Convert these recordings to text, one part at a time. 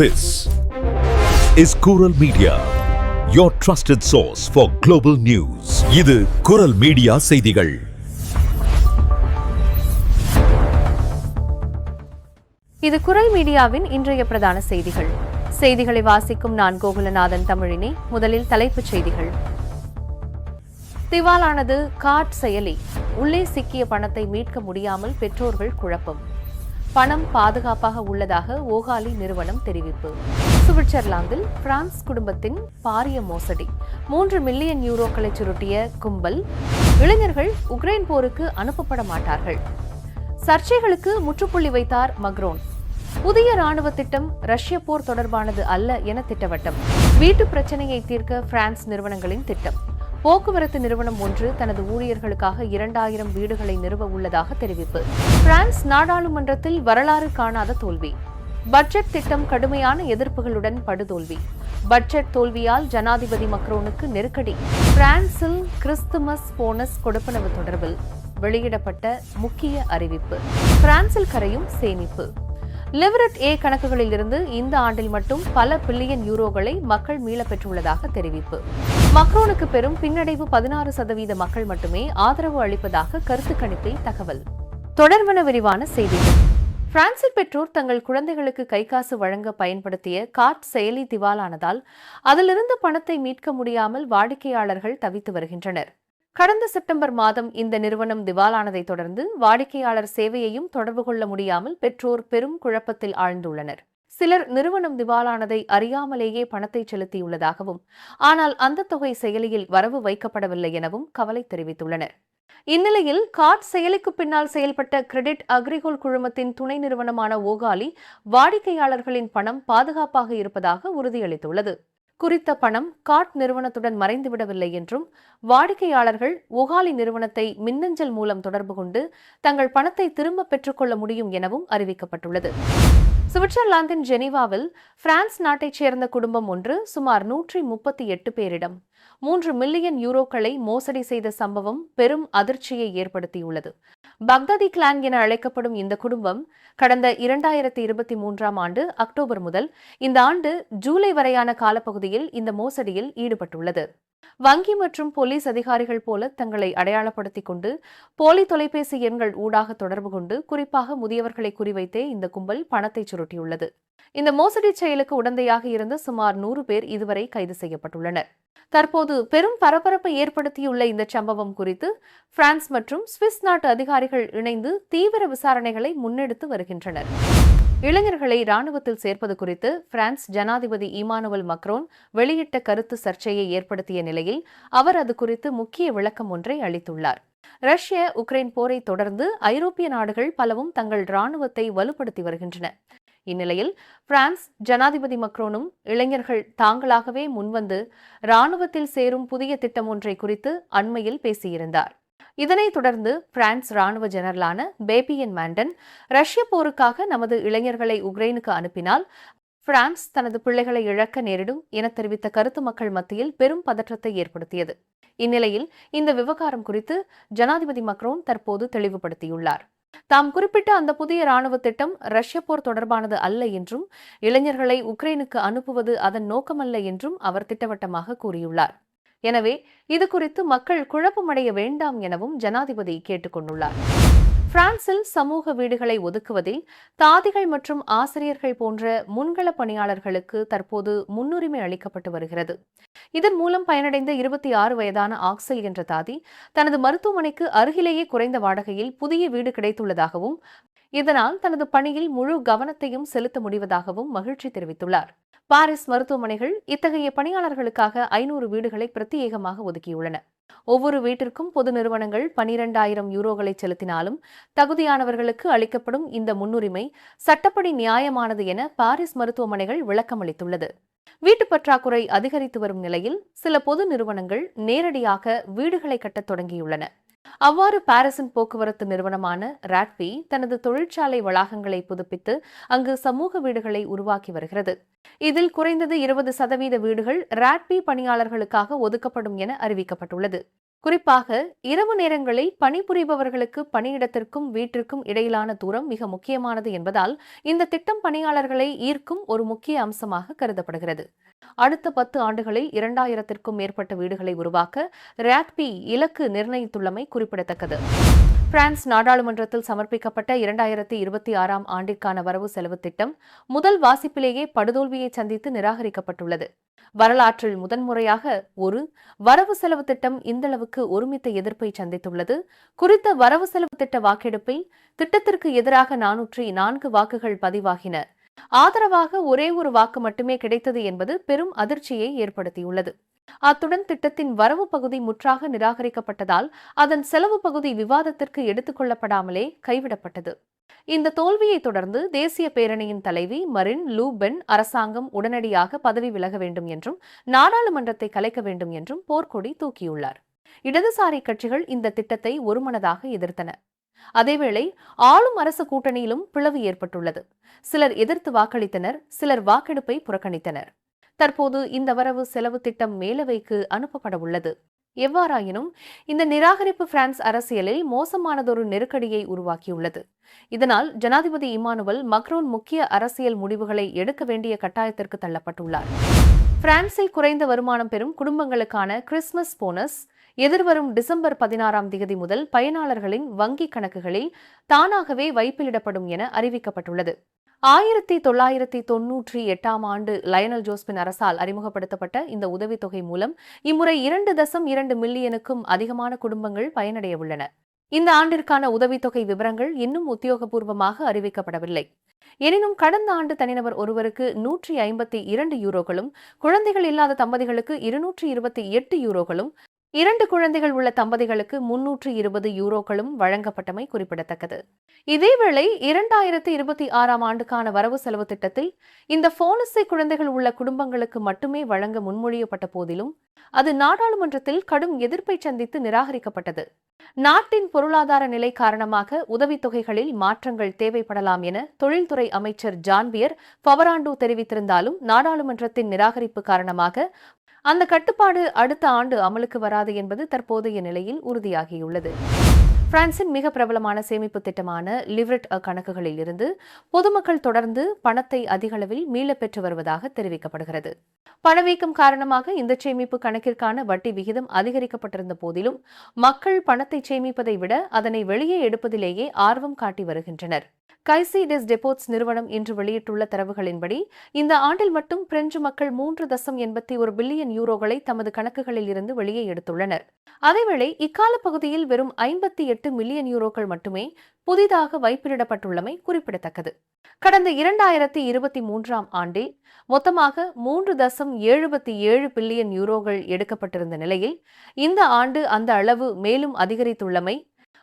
This is Kural Media, your trusted source for global news. இது குரல் media செய்திகள். இது குரல் மீடியாவின் இன்றைய பிரதான செய்திகள். செய்திகளை வாசிக்கும் நான் கோகுலநாதன் தமிழினி முதலில் தலைப்புச் செய்திகள். திவாலானது காட் செயலி. உள்ளே சிக்கிய பணத்தை மீட்க முடியாமல் பெற்றோர்கள் குழப்பம். பணம் பாதுகாப்பாக உள்ளதாக ஓகாலி நிறுவனம் தெரிவிப்பு. சுவிட்சர்லாந்தில் பிரான்ஸ் குடும்பத்தின் பாரிய மோசடி. மூன்று மில்லியன் யூரோக்களை சுருட்டிய கும்பல் இளைஞர்கள் உக்ரைன் போருக்கு அனுப்பப்பட மாட்டார்கள். சர்ச்சைகளுக்கு முற்றுப்புள்ளி வைத்தார் மக்ரோன். புதிய ராணுவ திட்டம் ரஷ்ய போர் தொடர்பானது அல்ல என திட்டவட்டம். வீட்டு பிரச்சனையை தீர்க்க பிரான்ஸ் நிறுவனங்களின் திட்டம். போக்குவரத்து நிறுவனம் ஒன்று தனது ஊழியர்களுக்காக இரண்டாயிரம் வீடுகளை நிறுவ உள்ளதாக தெரிவிப்பு. பிரான்ஸ் நாடாளுமன்றத்தில் வரலாறு காணாத தோல்வி. பட்ஜெட் திட்டம் கடுமையான எதிர்ப்புகளுடன் படுதோல்வி. பட்ஜெட் தோல்வியால் ஜனாதிபதி மக்ரோனுக்கு நெருக்கடி. பிரான்சில் கிறிஸ்துமஸ் போனஸ் கொடுப்பனவு தொடர்பில் வெளியிடப்பட்ட முக்கிய அறிவிப்பு. பிரான்சில் கரையும் சேமிப்பு. லிவரட் ஏ கணக்குகளில் இருந்து இந்த ஆண்டில் மட்டும் பல பில்லியன் யூரோகளை மக்கள் மீளப் பெற்றுள்ளதாக தெரிவிப்பு. மக்ரோனுக்கு பெரும் பின்னடைவு பதினாறு சதவீத மக்கள் மட்டுமே ஆதரவு அளிப்பதாக கருத்து கணிப்பில் தகவல். தொடர்வன விரிவான செய்திகள் பிரான்சில் பெற்றோர் தங்கள் குழந்தைகளுக்கு கைகாசு வழங்க பயன்படுத்திய கார்ட் செயலி திவாலானதால் அதிலிருந்து பணத்தை மீட்க முடியாமல் வாடிக்கையாளர்கள் தவித்து வருகின்றனர். கடந்த செப்டம்பர் மாதம் இந்த நிறுவனம் திவாலானதை தொடர்ந்து வாடிக்கையாளர் சேவையையும் தொடர்பு கொள்ள முடியாமல் பெற்றோர் பெரும் குழப்பத்தில் ஆழ்ந்துள்ளனர். சிலர் நிறுவனம் திவாலானதை அறியாமலேயே பணத்தை செலுத்தியுள்ளதாகவும் ஆனால் அந்த தொகை செயலியில் வரவு வைக்கப்படவில்லை எனவும் கவலை தெரிவித்துள்ளனர். இந்நிலையில் கார்ட் செயலிக்கு பின்னால் செயல்பட்ட கிரெடிட் அக்ரிகோல் குழுமத்தின் துணை நிறுவனமான ஓகாலி வாடிக்கையாளர்களின் பணம் பாதுகாப்பாக இருப்பதாக உறுதியளித்துள்ளது. குறித்த பணம் கார்ட் நிறுவனத்துடன் மறைந்துவிடவில்லை என்றும் வாடிக்கையாளர்கள் ஒகாலி நிறுவனத்தை மின்னஞ்சல் மூலம் தொடர்பு கொண்டு தங்கள் பணத்தை திரும்ப பெற்றுக்கொள்ள முடியும் எனவும் அறிவிக்கப்பட்டுள்ளது. சுவிட்சர்லாந்தின் ஜெனீவாவில் பிரான்ஸ் நாட்டைச் சேர்ந்த குடும்பம் ஒன்று சுமார் நூற்றி முப்பத்தி எட்டு பேரிடம். மூன்று மில்லியன் யூரோக்களை மோசடி செய்த சம்பவம் பெரும் அதிர்ச்சியை ஏற்படுத்தியுள்ளது. பக்தாதி கிளான் என அழைக்கப்படும் இந்த குடும்பம் கடந்த இரண்டாயிரத்தி இருபத்தி மூன்றாம் ஆண்டு அக்டோபர் முதல் இந்த ஆண்டு ஜூலை வரையான காலப்பகுதியில் இந்த மோசடியில் ஈடுபட்டுள்ளது. வங்கி மற்றும் போலீஸ் அதிகாரிகள் போல தங்களை அடையாளப்படுத்திக் கொண்டு போலி தொலைபேசி எண்கள் ஊடாக தொடர்பு கொண்டு குறிப்பாக முதியவர்களை குறிவைத்தே இந்த கும்பல் பணத்தை சுருட்டியுள்ளது. இந்த மோசடி செயலுக்கு உடந்தையாக இருந்த சுமார் நூறு பேர் இதுவரை கைது செய்யப்பட்டுள்ளனர். தற்போது பெரும் பரபரப்பை ஏற்படுத்தியுள்ள இந்த சம்பவம் குறித்து பிரான்ஸ் மற்றும் சுவிஸ் நாட்டு அதிகாரிகள் இணைந்து தீவிர விசாரணைகளை முன்னெடுத்து வருகின்றனர். இளைஞர்களை ராணுவத்தில் சேர்ப்பது குறித்து பிரான்ஸ் ஜனாதிபதி இமானுவல் மக்ரோன் வெளியிட்ட கருத்து சர்ச்சையை ஏற்படுத்திய நிலையில் அவர் அது குறித்து முக்கிய விளக்கம் ஒன்றை அளித்துள்ளார். ரஷ்ய உக்ரைன் போரை தொடர்ந்து ஐரோப்பிய நாடுகள் பலவும் தங்கள் ராணுவத்தை வலுப்படுத்தி வருகின்றன. இந்நிலையில் பிரான்ஸ் ஜனாதிபதி மக்ரோனும் இளைஞர்கள் தாங்களாகவே முன்வந்து ராணுவத்தில் சேரும் புதிய திட்டம் ஒன்றை குறித்து அண்மையில் பேசியிருந்தார். இதனைத் தொடர்ந்து பிரான்ஸ் ராணுவ ஜெனரலான பேபியன் மாண்டன் ரஷ்ய போருக்காக நமது இளைஞர்களை உக்ரைனுக்கு அனுப்பினால் பிரான்ஸ் தனது பிள்ளைகளை இழக்க நேரிடும் என தெரிவித்த கருத்து மக்கள் மத்தியில் பெரும் பதற்றத்தை ஏற்படுத்தியது. இந்நிலையில் இந்த விவகாரம் குறித்து ஜனாதிபதி மக்ரோன் தற்போது தெளிவுபடுத்தியுள்ளார். தாம் குறிப்பிட்ட அந்த புதிய ராணுவ திட்டம் ரஷ்ய போர் தொடர்பானது அல்ல என்றும் இளைஞர்களை உக்ரைனுக்கு அனுப்புவது அதன் நோக்கமல்ல என்றும் அவர் திட்டவட்டமாக கூறியுள்ளார். எனவே இது குறித்து மக்கள் குழப்பமடைய வேண்டாம் எனவும் ஜனாதிபதி கேட்டுக்கொண்டுள்ளார். பிரான்சில் சமூக வீடுகளை ஒதுக்குவதில் தாதிகள் மற்றும் ஆசிரியர்கள் போன்ற முன்கள பணியாளர்களுக்கு தற்போது முன்னுரிமை அளிக்கப்பட்டு வருகிறது. இதன் மூலம் பயனடைந்த இருபத்தி ஆறு வயதான ஆக்சல் என்ற தாதி தனது மருத்துவமனைக்கு அருகிலேயே குறைந்த வாடகையில் புதிய வீடு கிடைத்துள்ளதாகவும் இதனால் தனது பணியில் முழு கவனத்தையும் செலுத்த முடிவதாகவும் மகிழ்ச்சி தெரிவித்துள்ளார். பாரிஸ் மருத்துவமனைகள் இத்தகைய பணியாளர்களுக்காக ஐநூறு வீடுகளை பிரத்யேகமாக ஒதுக்கியுள்ளன. ஒவ்வொரு வீட்டிற்கும் பொது நிறுவனங்கள் பனிரெண்டாயிரம் யூரோகளை செலுத்தினாலும் தகுதியானவர்களுக்கு அளிக்கப்படும் இந்த முன்னுரிமை சட்டப்படி நியாயமானது என பாரிஸ் மருத்துவமனைகள் விளக்கமளித்துள்ளது. வீட்டு பற்றாக்குறை அதிகரித்து வரும் நிலையில் சில பொது நிறுவனங்கள் நேரடியாக வீடுகளை கட்டத் தொடங்கியுள்ளன. அவ்வாறு பாரிஸின் போக்குவரத்து நிறுவனமான ராட்பி தனது தொழிற்சாலை வளாகங்களை புதுப்பித்து அங்கு சமூக வீடுகளை உருவாக்கி வருகிறது. இதில் குறைந்தது இருபது சதவீத வீடுகள் ராட்பி பணியாளர்களுக்காக ஒதுக்கப்படும் என அறிவிக்கப்பட்டுள்ளது. குறிப்பாக இரவு நேரங்களில் பணிபுரிபவர்களுக்கு பணியிடத்திற்கும் வீட்டிற்கும் இடையிலான தூரம் மிக முக்கியமானது என்பதால் இந்த திட்டம் பணியாளர்களை ஈர்க்கும் ஒரு முக்கிய அம்சமாக கருதப்படுகிறது. அடுத்த பத்து ஆண்டுகளில் இரண்டாயிரத்திற்கும் மேற்பட்ட வீடுகளை உருவாக்க ராக்பி இலக்கு நிர்ணயித்துள்ளமை குறிப்பிடத்தக்கது. பிரான்ஸ் நாடாளுமன்றத்தில் சமர்ப்பிக்கப்பட்ட இரண்டாயிரத்தி இருபத்தி ஆறாம் ஆண்டிற்கான வரவு செலவு திட்டம் முதல் வாசிப்பிலேயே படுதோல்வியை சந்தித்து நிராகரிக்கப்பட்டுள்ளது. வரலாற்றில் முதன்முறையாக ஒரு வரவு செலவு திட்டம் இந்தளவுக்கு ஒருமித்த எதிர்ப்பை சந்தித்துள்ளது. குறித்த வரவு செலவு திட்ட வாக்கெடுப்பில் திட்டத்திற்கு எதிராக நானூற்றி நான்கு வாக்குகள் பதிவாகின. ஆதரவாக ஒரே ஒரு வாக்கு மட்டுமே கிடைத்தது என்பது பெரும் அதிர்ச்சியை ஏற்படுத்தியுள்ளது. அத்துடன் திட்டத்தின் வரவு பகுதி முற்றாக நிராகரிக்கப்பட்டதால் அதன் செலவு பகுதி விவாதத்திற்கு எடுத்துக் கொள்ளப்படாமலே கைவிடப்பட்டது. இந்த தோல்வியை தொடர்ந்து தேசிய பேரணியின் தலைவி மரின் லூபென் அரசாங்கம் உடனடியாக பதவி விலக வேண்டும் என்றும் நாடாளுமன்றத்தை கலைக்க வேண்டும் என்றும் போர்க்கொடி தூக்கியுள்ளார். இடதுசாரி கட்சிகள் இந்த திட்டத்தை ஒருமனதாக எதிர்த்தன. அதேவேளை ஆளும் அரசு கூட்டணியிலும் பிளவு ஏற்பட்டுள்ளது. சிலர் எதிர்த்து வாக்களித்தனர் சிலர் வாக்கெடுப்பை புறக்கணித்தனர். தற்போது இந்த வரவு செலவு திட்டம் மேலவைக்கு அனுப்பப்பட உள்ளது எவ்வாறாயினும் இந்த நிராகரிப்பு பிரான்ஸ் அரசியலில் மோசமானதொரு நெருக்கடியை உருவாக்கியுள்ளது. இதனால் ஜனாதிபதி இமானுவல் மக்ரோன் முக்கிய அரசியல் முடிவுகளை எடுக்க வேண்டிய கட்டாயத்திற்கு தள்ளப்பட்டுள்ளார். பிரான்சில் குறைந்த வருமானம் பெறும் குடும்பங்களுக்கான கிறிஸ்துமஸ் போனஸ் எதிர்வரும் டிசம்பர் பதினாறாம் தேதி முதல் பயனாளர்களின் வங்கிக் கணக்குகளில் தானாகவே வைப்பிலிடப்படும் என அறிவிக்கப்பட்டுள்ளது. ஆயிரத்தி தொள்ளாயிரத்தி தொன்னூற்றி எட்டாம் ஆண்டு லயனல் ஜோஸ்பின் அரசால் அறிமுகப்படுத்தப்பட்ட இந்த உதவித்தொகை மூலம் இம்முறை இரண்டு தசம் இரண்டு மில்லியனுக்கும் அதிகமான குடும்பங்கள் பயனடைய உள்ளன. இந்த ஆண்டிற்கான உதவித்தொகை விவரங்கள் இன்னும் உத்தியோகபூர்வமாக அறிவிக்கப்படவில்லை. எனினும் கடந்த ஆண்டு தனிநபர் ஒருவருக்கு நூற்றி ஐம்பத்தி இரண்டு யூரோகளும் குழந்தைகள் இல்லாத தம்பதிகளுக்கு இருநூற்றி இருபத்தி எட்டு யூரோகளும் இரண்டு குழந்தைகள் உள்ள தம்பதிகளுக்கு முன்னூற்று இருபது யூரோக்களும் வழங்கப்பட்டமை குறிப்பிடத்தக்கது. இதேவேளை இரண்டாயிரத்தி இருபத்தி ஆறாம் ஆண்டுக்கான வரவு செலவு திட்டத்தில் இந்த போனஸை குழந்தைகள் உள்ள குடும்பங்களுக்கு மட்டுமே வழங்க முன்மொழியப்பட்ட போதிலும் அது நாடாளுமன்றத்தில் கடும் எதிர்ப்பை சந்தித்து நிராகரிக்கப்பட்டது. நாட்டின் பொருளாதார நிலை காரணமாக உதவித்தொகைகளில் மாற்றங்கள் தேவைப்படலாம் என தொழில்துறை அமைச்சர் ஜான்பியர் பவராண்டோ தெரிவித்திருந்தாலும் நாடாளுமன்றத்தின் நிராகரிப்பு காரணமாக அந்த கட்டுப்பாடு அடுத்த ஆண்டு அமலுக்கு வராது என்பது தற்போதைய நிலையில் உறுதியாகியுள்ளது. பிரான்சின் மிக பிரபலமான சேமிப்பு திட்டமான லிவரெட் கணக்குகளில் இருந்து பொதுமக்கள் தொடர்ந்து பணத்தை அதிகளவில் மீளப் பெற்று வருவதாக தெரிவிக்கப்படுகிறது. பணவீக்கம் காரணமாக இந்த சேமிப்பு கணக்கிற்கான வட்டி விகிதம் அதிகரிக்கப்பட்டிருந்த போதிலும் மக்கள் பணத்தை சேமிப்பதை விட அதனை வெளியே எடுப்பதிலேயே ஆர்வம் காட்டி வருகின்றனர். கைசி டெஸ் டெபோட்ஸ் நிறுவனம் இன்று வெளியிட்டுள்ள தரவுகளின்படி இந்த ஆண்டில் மட்டும் பிரெஞ்சு மக்கள் மூன்று தசம் எண்பத்தி ஒரு பில்லியன் யூரோகளை தமது கணக்குகளில் இருந்து வெளியே எடுத்துள்ளனர். அதேவேளை இக்கால பகுதியில் வெறும் ஐம்பத்தி எட்டு மில்லியன் யூரோக்கள் மட்டுமே புதிதாக வைப்பிலிடப்பட்டுள்ளமை குறிப்பிடத்தக்கது. கடந்த இரண்டாயிரத்தி இருபத்தி மூன்றாம் ஆண்டில் மொத்தமாக மூன்று தசம் எழுபத்தி ஏழு பில்லியன் யூரோகள் எடுக்கப்பட்டிருந்த நிலையில் இந்த ஆண்டு அந்த அளவு மேலும் அதிகரித்துள்ளமை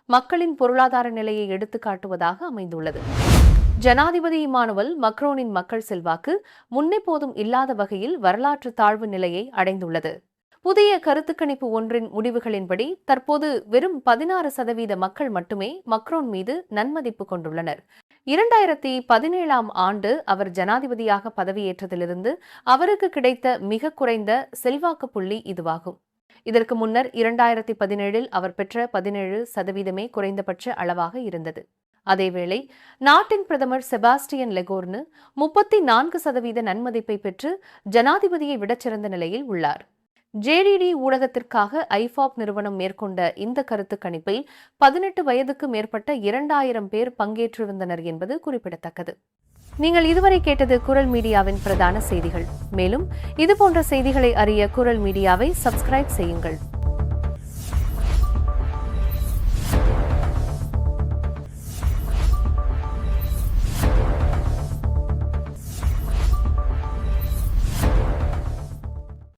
மக்களின் பொருளாதார நிலையை எடுத்துக்காட்டுவதாக அமைந்துள்ளது. ஜனாதிபதி இமானுவல் மக்ரோனின் மக்கள் செல்வாக்கு முன்னெப்போதும் இல்லாத வகையில் வரலாற்று தாழ்வு நிலையை அடைந்துள்ளது. புதிய கருத்துக்கணிப்பு ஒன்றின் முடிவுகளின்படி தற்போது வெறும் பதினாறு சதவீத மக்கள் மட்டுமே மக்ரோன் மீது நன்மதிப்பு கொண்டுள்ளனர். இரண்டாயிரத்தி பதினேழாம் ஆண்டு அவர் ஜனாதிபதியாக பதவியேற்றதிலிருந்து அவருக்கு கிடைத்த மிக குறைந்த செல்வாக்கு புள்ளி இதுவாகும். இதற்கு முன்னர் இரண்டாயிரத்தி பதினேழில் அவர் பெற்ற பதினேழு சதவீதமே குறைந்தபட்ச அளவாக இருந்தது. அதேவேளை நாட்டின் பிரதமர் செபாஸ்டியன் லெகோர்னு முப்பத்தி நான்கு சதவீத நன்மதிப்பை பெற்று ஜனாதிபதியை விடச்சிறந்த நிலையில் உள்ளார். ஜேடிடி ஊடகத்திற்காக ஐஃபாப் நிறுவனம் மேற்கொண்ட இந்த கருத்து கணிப்பில் பதினெட்டு வயதுக்கு மேற்பட்ட இரண்டாயிரம் பேர் பங்கேற்றிருந்தனர் என்பது குறிப்பிடத்தக்கது. நீங்கள் இதுவரை கேட்டது குரல் மீடியாவின் பிரதான செய்திகள். மேலும் இதுபோன்ற செய்திகளை அறிய குரல் மீடியாவை சப்ஸ்கிரைப் செய்யுங்கள்.